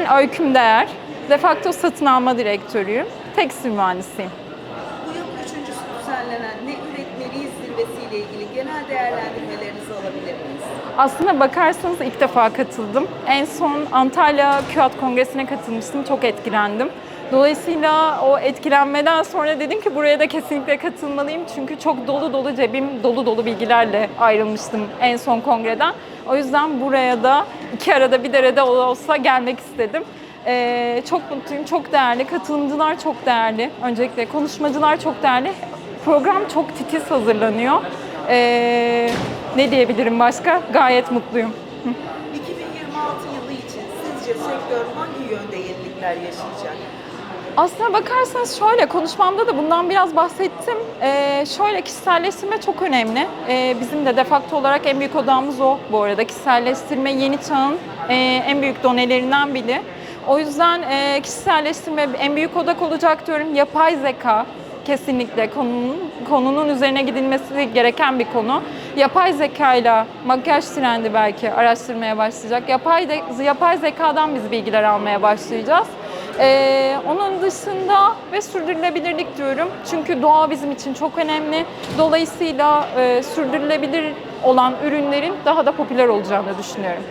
Ben Öyküm Değer. Defakto satın alma direktörüyüm. Tekstil mühendisiyim. Bu yıl üçüncüsü düzenlenen Ne Üretmeliyiz zirvesiyle ilgili genel değerlendirmelerinizi alabilir miyiz? Aslına bakarsanız ilk defa katıldım. En son Antalya QAT Kongresi'ne katılmıştım. Çok etkilendim. Dolayısıyla o etkilenmeden sonra dedim ki buraya da kesinlikle katılmalıyım. Çünkü çok dolu dolu cebim dolu dolu bilgilerle ayrılmıştım en son kongreden. O yüzden buraya da iki arada bir derede olsa gelmek istedim. Ee, çok mutluyum, çok değerli. Katılımcılar çok değerli. Öncelikle konuşmacılar çok değerli. Program çok titiz hazırlanıyor. Ee, ne diyebilirim başka? Gayet mutluyum. 2026 yılı için sizce sektör hangi yönde yenilikler yaşayacak? Aslına bakarsanız şöyle, konuşmamda da bundan biraz bahsettim. Ee, şöyle kişiselleştirme çok önemli. Ee, bizim de defakto olarak en büyük odamız o bu arada. Kişiselleştirme yeni çağın e, en büyük donelerinden biri. O yüzden e, kişiselleştirme en büyük odak olacak diyorum. Yapay zeka kesinlikle konunun, konunun üzerine gidilmesi gereken bir konu. Yapay zekayla makyaj trendi belki araştırmaya başlayacak. Yapay, de, yapay zekadan biz bilgiler almaya başlayacağız. Ee, onun dışında ve sürdürülebilirlik diyorum. Çünkü doğa bizim için çok önemli. Dolayısıyla e, sürdürülebilir olan ürünlerin daha da popüler olacağını düşünüyorum.